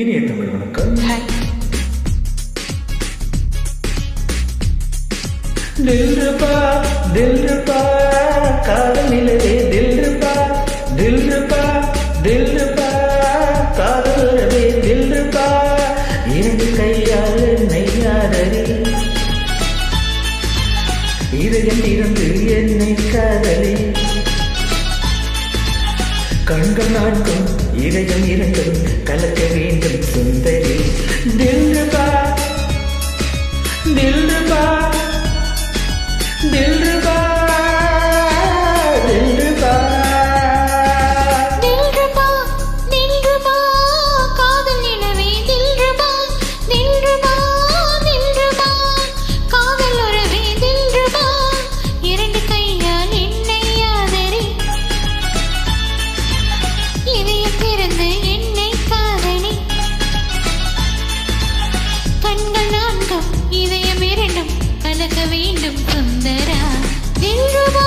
இனிய தமிழ் வணக்கம். ஹாய் தில் ரூபா தில் ரூபா காதல் நிலவே தில் ரூபா தில் ரூபா தில் ரூபா காதல் உறவே தில் ரூபா இரண்டு கையால் நெய்யாதடி இதயம் இருந்து என்னை காதலி. கண்கள் நாட்கும் இதயம் இரண்டும் கலக்க வேண்டும் சுந்தரி. தில் ரூபா கண்கள் நான்கும் இதயம் இரண்டும். கலக்க வேண்டும் சுந்தரா. தில்ருபா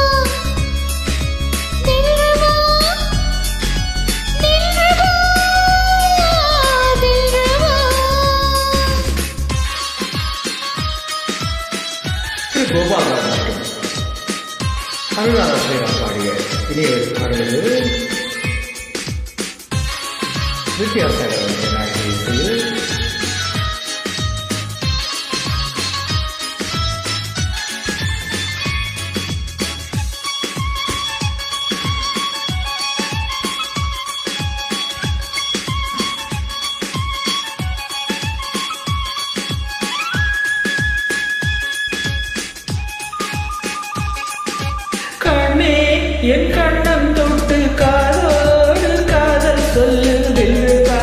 கோபாலராஜன் பாடிய இணைய என் கண்ணம் தொட்டு காதோடு காதல் சொல்லு தில்ருபா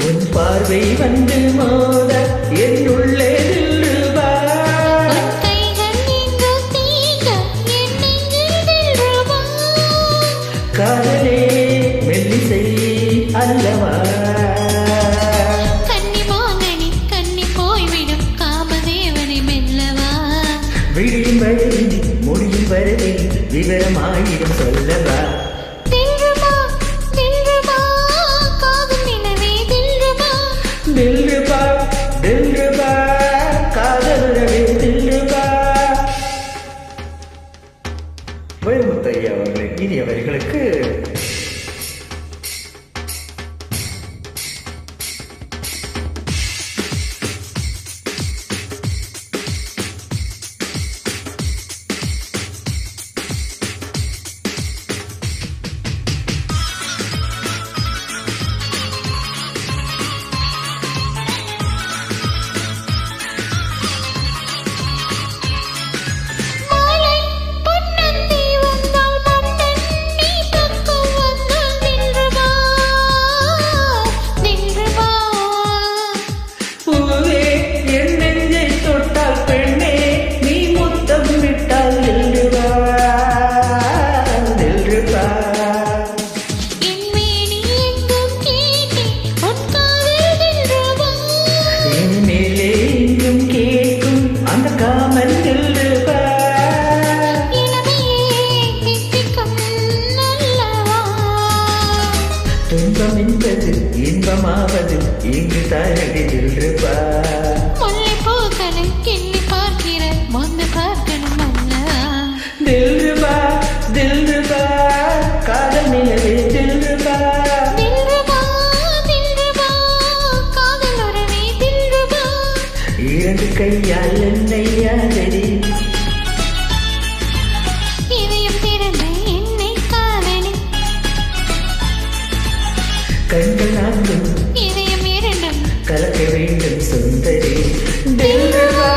உன் பார்வை வந்து மோத என் காதலே மெல்லிசை அல்லவா? கன்னி மாங்கனி கன்னி போய்விடும் காமதேவனை மெல்லவா? விடியும் வரை முடியும் வரை விவரமாயிரம் சொல்லவா? தாரடி தில்லுபா முல்லைப்பூக்களை கிள்ளி பார்க்கிற வந்து பார்க்கணும் காதல் நிலவே தில்ருபா இரண்டு கையால் என்னை யாதடி கண்கள் நான்கும் கலக்க வேண்டும் சுந்தரி. டெல்வா